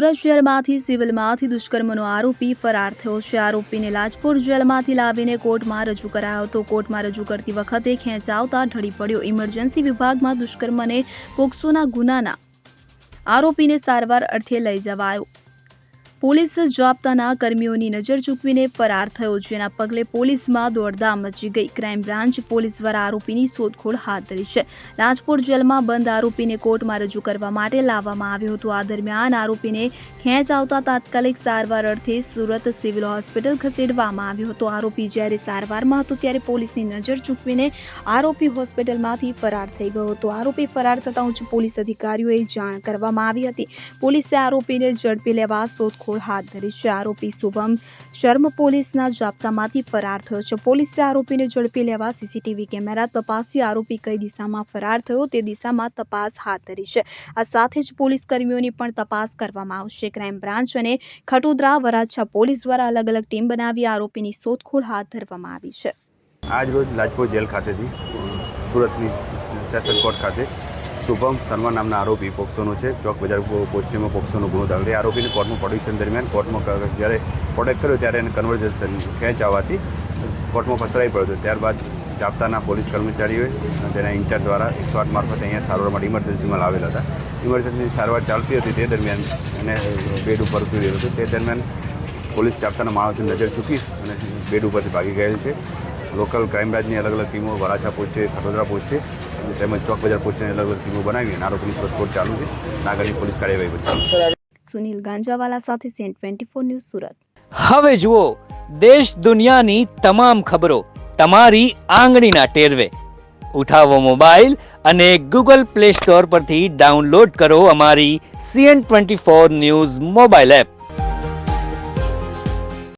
સુરત શહેરમાંથી સિવિલમાંથી દુષ્કર્મનો આરોપી ફરાર થયો છે. આરોપીને લાજપોર જેલમાંથી લાવીને કોર્ટમાં રજૂ કરાયો હતો. કોર્ટમાં રજૂ કરતી વખતે ખેંચાવતા ઢળી પડ્યો. ઇમરજન્સી વિભાગમાં દુષ્કર્મને પોક્સોના ગુનાના આરોપીને સારવાર અર્થે લઈ જવાયો. પોલીસ જાપ્તાના કર્મીઓની નજર ચૂકવીને ફરાર થયો, જેના પગલે પોલીસમાં દોડધામ મચી ગઈ. ક્રાઇમ બ્રાન્ચ પોલીસ દ્વારા આરોપીની શોધખોળ હાથ ધરી છે. રાજકોટ જેલમાં બંધ આરોપીને કોર્ટમાં રજૂ કરવા માટે લાવવામાં આવ્યો હતો. આ દરમિયાન આરોપીને ખેંચ આવતા તાત્કાલિક સારવાર અર્થે સુરત સિવિલ હોસ્પિટલ ખસેડવામાં આવ્યો હતો. આરોપી જ્યારે સારવારમાં હતો ત્યારે પોલીસની નજર ચૂકવીને આરોપી હોસ્પિટલમાંથી ફરાર થઈ ગયો હતો. આરોપી ફરાર થતાં ઉચ્ચ પોલીસ અધિકારીઓએ જાણ કરવામાં આવી હતી. પોલીસે આરોપીને ઝડપી લેવા શોધખોળ હાથ ધરી છે. આરોપી શુભમ શર્મ પોલીસના જાપ્તામાંથી ફરાર થયો છે. પોલીસે આરોપીને ઝડપી લેવા સીસીટીવી કેમેરા તપાસી આરોપી કઈ દિશામાં ફરાર થયો તે દિશામાં તપાસ હાથ ધરી છે. આ સાથે જ પોલીસ કર્મીઓની પણ તપાસ કરવામાં આવશે. ક્રાઇમ બ્રાન્ચ અને ખટોદરા વરાછા પોલીસ દ્વારા અલગ અલગ ટીમ બનાવી આરોપીની શોધખોળ હાથ ધરવામાં આવી છે. આજ રોજ લાજપોર જેલ ખાતેથી સુરતની સેશન કોર્ટ ખાતે શુભમ શર્મા નામના આરોપી પોક્સોનો છે. ચોક બજાર પોસ્ટિંગમાં પોક્સોનો ગુનો દાખલ. આરોપીને કોર્ટમાં પ્રોડક્શન દરમિયાન કોર્ટમાં જ્યારે પ્રોડક્ટ કર્યો ત્યારે એને કન્વર્ઝેશન ખેંચ આવવાથી કોર્ટમાં ફસરાઈ પડ્યો હતો. ત્યારબાદ જાપ્તાના પોલીસ કર્મચારીઓએ તેના ઇન્ચાર્જ દ્વારા એકસો આઠ મારફતે અહીંયા સારવાર માટે ઇમરજન્સીમાં લાવેલા હતા. ઇમરજન્સી સારવાર ચાલતી હતી તે દરમિયાન એને બેડ ઉપર ઉતરી રહ્યો હતો. તે દરમિયાન પોલીસ જાપ્તાના માણસની નજર ચૂકી અને બેડ ઉપરથી ભાગી ગયેલ છે. લોકલ ક્રાઇમ બ્રાન્ચની અલગ અલગ ટીમો વરાછા પોસ્ટે ખડોદરા પોસ્ટે તેમજ ચોક બજાર પોસ્ટની અલગ અલગ ટીમો બનાવી અને આરોપીની શોધખોળ ચાલુ છે. અને પોલીસ કાર્યવાહી પણ ચાલુ સુનિલ ગાંજાવાલા સાથે સેન્ટ ટ્વેન્ટી ફોર ન્યૂઝ સુરત. હવે જુઓ દેશ દુનિયાની તમામ ખબરો તમારી આંગળીના ટેરવે. ઉઠાવો મોબાઈલ અને ગૂગલ પ્લે સ્ટોર પરથી ડાઉનલોડ કરો અમારી CN twenty four news mobile app.